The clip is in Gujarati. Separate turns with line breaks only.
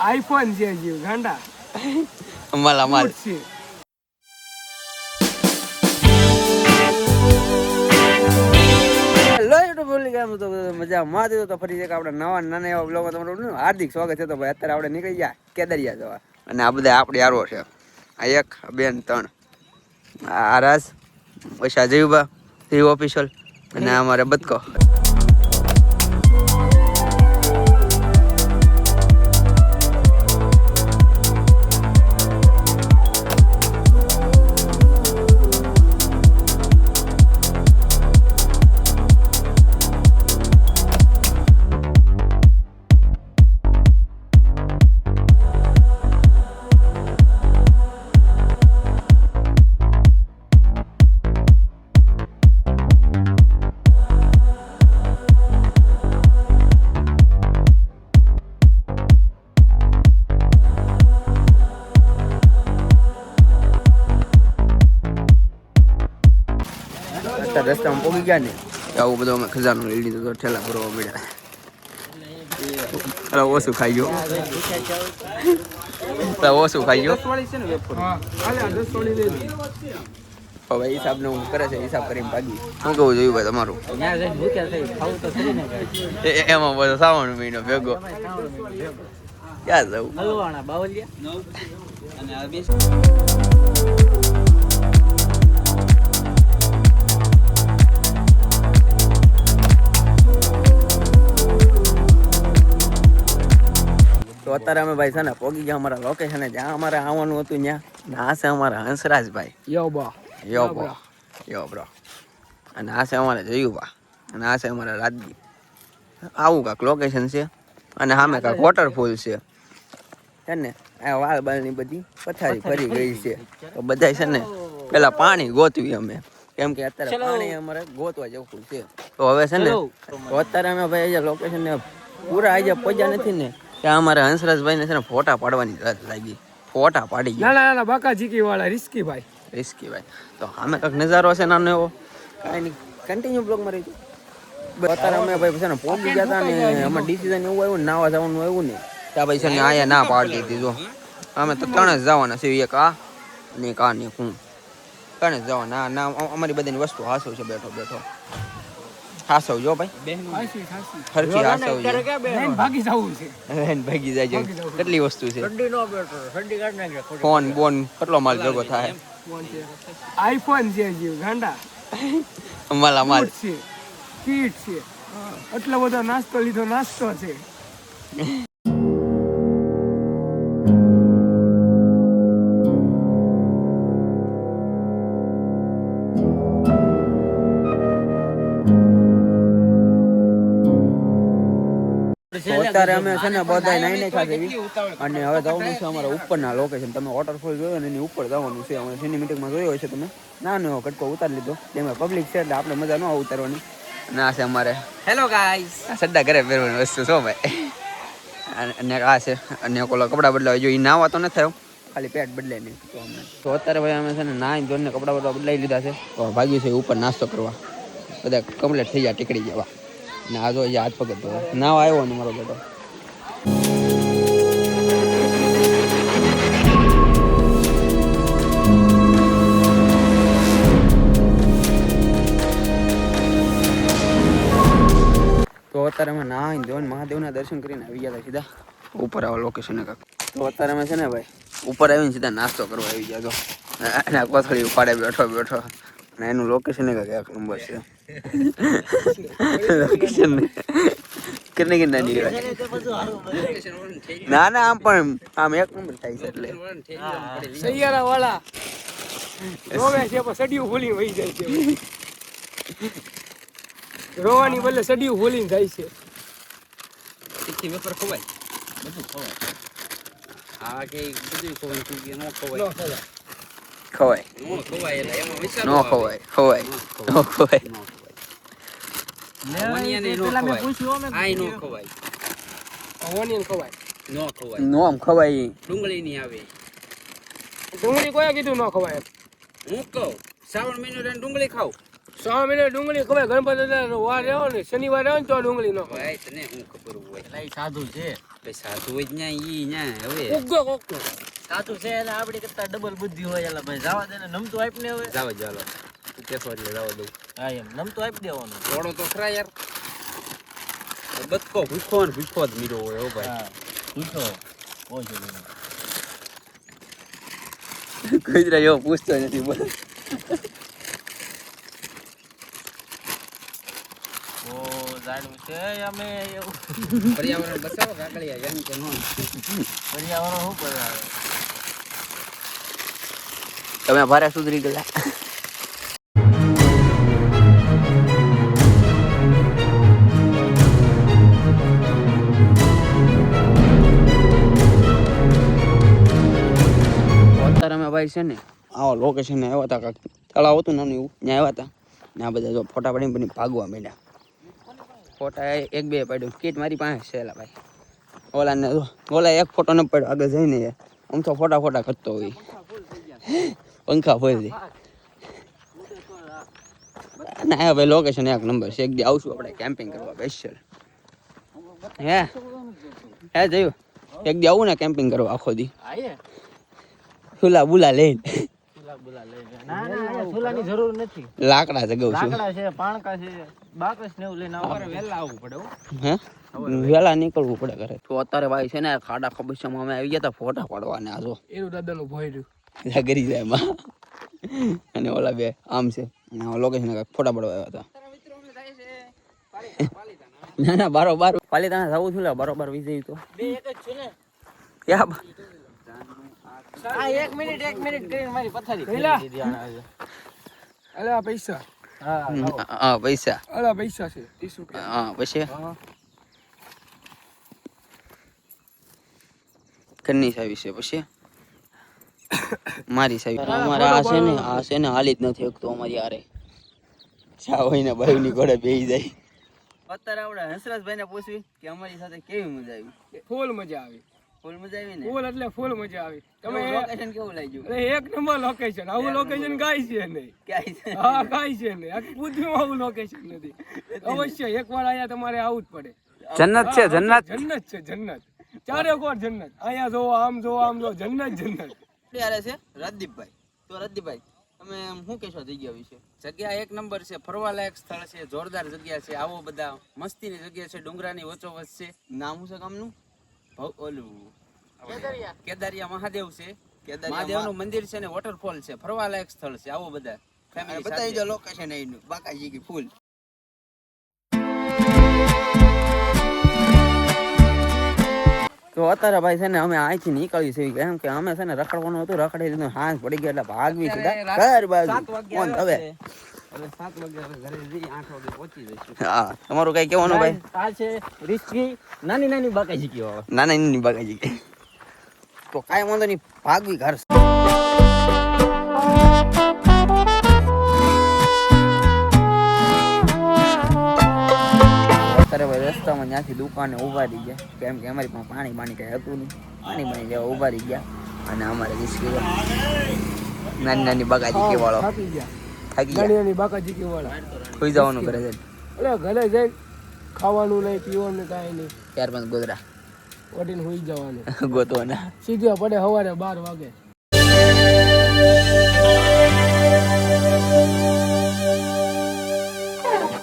આઈફોન છે જીવ ગાંડા.
માલા માલ
બૂટ છે.
તો મજા માં દીધો તો ફરી એક આપણે નવા નાના એવા બ્લોગમાં તમારું હાર્દિક સ્વાગત છે. તો ભાઈ અત્યારે આપણે નીકળી ગયા કેદરિયા જવા. અને આ બધા આપણે આરો છે. આ એક આ બે ત્રણ. આ આરાસ. ઓછા જીવ ઓફિશિયલ અને અમારે બદકો રસ્તામાં ગયા ને? આવું બધું અમે ખજાનો લઈ લીધો તો ઠેલા ભરવા મળ્યા. અરે ઓછું ખાઈ ગયો. અરે ઓછું ખાઈ ગયો.
હા હાલે આ દસ વાળી લઈ લે
હવે હિસાબ ને હું કરે છે હિસાબ કરીને ભાગી. શું કેવું જોયું ભાઈ તમારું? એમાં બધો શ્રાવણ મહિનો ભેગો. ક્યાં જવું? તો અત્યારે અમે ભાઈ છે ને પોગી ગયા અમારા લોકેશને જ્યાં અમારે આવવાનું હતું ત્યાં. ને આ છે અમારા હંસરાજભાઈ.
યો બા.
યો બો. યો બ્રો અને આ છે અમારે જયુબા. અને આ છે અમારા રાજદીપ. આવું કાંક લોકેશન છે. અને સામે કાંક વોટરફોલ છે. છે ને? આ વાળ બાળની બધી પથારી ફરી ગઈ છે. તો બધા છે ને પેલા પાણી ગોતવી અમે. કેમ કે અત્યારે પાણી અમારે ગોતવા જવું છે. તો હવે છે ને અત્યારે અમે ભાઈ લોકેશન ને પૂરા આજે પહોંચ્યા નથી ને ત્યાં અમારે હંસરાજભાઈ ને છે ને ફોટા પાડવાની રસ લાગી. ફોટા પાડી ગયા.
ના ના બાકા જીકી વાળા રિસ્કી ભાઈ
રિસ્કી ભાઈ તો સામે કંઈક નજારો છે નાનો એવો? કાંઈ નહીં. કન્ટિન્યુ બ્લોગમાં રહી અત્યારે અમે ભાઈ છે ને પહોંચી ગયા હતા ને અમારે ડિસિઝન એવું આવ્યું નાવા જવાનું આવ્યું ને ત્યાં ભાઈ છે ને આયા ના પાડી દીધી જો. અમે તો ત્રણ જ જવાના છે એક આ ને એક આ ને હું. ત્રણ જ જવાના. ના અમારી બધાની વસ્તુ હાસો છે બેઠો બેઠો. હાસવ જો ભાઈ.
હાસી હાસી લઈને ભાગી જવું છે.
બેન ભાગી જાય છે. કેટલી વસ્તુ છે? ફોન બોન કેટલો માલ ભેગો થાય?
આઈફોન છે જીવ ગાંડા.
માલા. માલ
છે. કીટ છે. એટલો બધો નાસ્તો લીધો નાસ્તો છે.
અત્યારે અમે છે ને બધા નાઈને ખાધે અને હવે જવાનું છે અમારા ઉપરના લોકેશન તમે વોટરફોલ જોયો ને એની ઉપર જવાનું છે. અમે સિનેમેટિકમાં જોયો છે તમે. ના નો કટકો ઉતારી લીધો. તેમાં પબ્લિક છે એટલે આપણે મજા ન ઉતારવાની. ના છે અમારે. હેલો ગાઈસ આ સડ્ડા ઘરે પહેરવાની વસ્તુ છો ભાઈ. અને- આ છે. અને કોલો કપડાં બદલાવી. જો એ નાવા તો ન થયો ખાલી પેટ બદલાય નહીં તો અમે તો અત્યારે ભાઈ અમે છે ને નાઈ ધોઈને કપડાં બદલા બદલાઈ લીધા છે. તો ભાગ્યું છે ઉપર નાસ્તો કરવા. બધા કમ્પ્લીટ થઈ ગયા ટીકડી જવા ને આ જો હાથ પગ નાવા આવ્યો ને મારો બેટો. નાહીને ધોઈને મહાદેવના દર્શન કરીને આવી ગયા સીધા. ઉપર આવો લોકેશન કાંક. તો અત્યારે અમે છે ને ભાઈ ઉપર આવીને સીધા નાસ્તો કરવા આવી ગયા તો. અને આ કોથળી ઉપાડે બેઠો બેઠો. અને એનું લોકેશન કાંક એક નંબર છે. લોકેશન કેટલી કેટલી નીકળે ના ના આમ પણ આમ એક નંબર થાય છે એટલે.
સૈયારા વાળા રોવે છે પણ સડિયું ભૂલી વહી જાય છે. રોવાની બદલે સડિયું ભૂલીને જાય છે.
તીખી વેફર ખવાય. બધું ખવાય. આ કે બધું ખવાય તું કે નો ખવાય.
ન ખવાય.
ખવાય.
નો ખવાય એટલે એમાં વિચાર
નો ખવાય ખવાય નો ખવાય
ઓનિયન નો
પેલા મેં
ખવાય.
પૂછ્યું અમે
આય નો ખવાય.
ઓનિયન ખવાય.
નો ખવાય.
નો આમ ખવાય
ડુંગળી ની આવે.
ડુંગળી કોઈ કીધું ન ખવાય
હું કહું શ્રાવણ મહિનો ડુંગળી ખાવ
સો મહિને ડુંગળી ખબર ગણપતિ વાર રહ્યો ને શનિવાર રહ્યો ને તો ડુંગળી નો
ભાઈ તને હું ખબર હોય?
એટલે સાધુ છે.
ભાઈ સાધુ હોય ન્યા ઈ ન્યા હવે.
ઉગ્ગો કોકનો.
સાધુ છે એટલે આપડી કરતા ડબલ બુદ્ધિ હોય. એટલે ભાઈ જવા દે ને નમતું આપ ને હવે.
જવા ચાલો તું કેસો એટલે જાવ દઉં.
હા એમ. નમતું આપી દેવાનું.
થોડો તો ખરા યાર. બતકો ભૂખો ને ભૂખો જ મીરો હોય હો ભાઈ.
હા પૂછો ઓછો બધું.
એવો જેવો પૂછતો નથી બોલ.
જાણ્યું છે. અમે એવું.
પર્યાવરણ બચાવો કાકડિયા એમ કે નો.
પર્યાવરણ શું કરે
તમે ભારે સુધરી ગયેલા. અત્યારે અમે ભાઈ છે ને આવો લોકેશન આવ્યા હતા કાંક. તળાવ હતું નાનું એવું ત્યાં આવ્યા હતા. ને આ બધા જો ફોટા પડીને પછી ભાગવા માંડ્યા. ફોટા એક બે પાડ્યું. કીટ મારી પાસે છે એલા ભાઈ. ઓલાને ઓલા એક ફોટો ન પડ્યો આગળ જઈને આમ તો ફોટા ફોટા કરતો હોય. પંખા ફરી દે. ના હવે લોકેશન એક નંબર છે. એક દી આવશું આપણે કેમ્પિંગ કરવા સ્પેશિયલ હે? હે જયું? એક દી આવું ને કેમ્પિંગ કરવા આખો દી. ફૂલા બુલા લઈને.
સુલા બુલા લઈને. ના ના અહીંયા સુલાની જરૂર નથી.
લાકડા જગાવું છું.
લાકડા છે પાણકા છે બાકસ ને એવું લઈને આવો.
વહેલા આવવું પડે હે.
વહેલા નીકળવું પડે ઘરે. તો અત્યારે ભાઈ છે ને ખાડા ખબસ્યામાં અમે આવી ગયા હતા ફોટા પાડવાને આ જો.
એનું દાદાનું ભય રહ્યું
ગરી જાય માં અને ઓલા બે આમ છે. અને લોકેશન ફોટા પાડવા આવ્યા હતા ના ના બારોબાર. પાલિતાણા જવું છું લે બરોબર વિજય તો.
બે એક જ છે ને.
ક્યાં બા-
આ એક મિનિટ એક મિનિટ કરીને મારી પથારી દીધી આના
અલે આ પૈસા.
હા
હા પૈસા.
અલે પૈસા છે ત્રીસ રૂપિયા.
હા પછી?
હા.
સાવી છે પછી? મારી સાવી. અમારે આ છે ને આ છે ને હાલી જ નથી શકતો અમારી યારે ચા હોય ને બાયું ની ઘોડે બેસી જાય. અત્યારે આપણે હંસરાજભાઈ ને પૂછવી કે અમારી સાથે કેવી મજા આવી?
ફૂલ મજા આવી.
ફૂલ મજા આવી ને?
ફૂલ એટલે ફૂલ મજા આવી. તમે
લોકેશન કેવું લાગ્યું?
અરે એક નંબર લોકેશન આવું લોકેશન ગાય છે નહીં.
ગાય છે?
હા ગાય છે નહીં. આખી પૂછ્યું આવું લોકેશન નથી. અવશ્ય એકવાર અહીંયા તમારે આવું જ પડે.
જન્નત છે જન્નત.
જન્નત છે જન્નત. ચારે કોર જન્નત. અહીંયા જો આમ જો આમ જો જન્નત જન્નત.
ત્યારે છે રાજદીપભાઈ. તો રાજદીપભાઈ તમે શું કહેશો જગ્યા વિશે?
જગ્યા એક નંબર છે ફરવાલાયક સ્થળ છે જોરદાર જગ્યા છે. આવો બધા મસ્તીની જગ્યા છે ડુંગરાની વચ્ચોવચ છે.
નામ શું છે ગામનું?
ઓલું. કેદારિયા. મહાદેવ છે.
કેદારિયા
મહાદેવનું મંદિર છે ને વોટરફોલ છે. ફરવાલાયક સ્થળ છે આવો બધા ફેમિલી
બતાવી દો લોકેશન અહીંનું બાકાજી કી ફૂલ. તો અત્યારે ભાઈ છે ને અમે અહીંથી નીકળી છે. કેમ કે અમે છે ને રખડવાનું હતું રખડી લીધું હાંસ પડી ગયા એટલે ભાગવી સીધા ઘર બાજુ. હવે.
હવે સાત વાગે હવે ઘરે જઈ આઠ વાગે પહોંચી જઈશું.
હા તમારું કઈ કહેવાનું ભાઈ?
આ છે રિસ્કી નાની નાની બાકાજી કહેવાય
નાના નાની બાકાજી કે તો કાંઈ વાંધો નહીં ભાગવી ઘર. અત્યારે ભાઈ રસ્તામાં ત્યાંથી દુકાને ઊભા રહી ગયા. કેમ કે અમારી પાસે પાણી પાણી કઈ હતું નહીં. પાણી પાણી લેવા ઊભા રહી ગયા. અને અમારે રિસ્કી નાની નાની બાકાજી કેવાળો
થાકી ગયા.
થાકી
બાકાજી કે વાળા.
કોઈ જવાનું કરે છે
એટલે ઘરે જઈ ખાવાનું નહીં પીવાનું કાંઈ નહીં.
ત્યાર બાદ ગોદરા
ઓટીને સુઈ જવાનું.
ગોતવાના.
સીધા પડે સવારે બાર વાગે.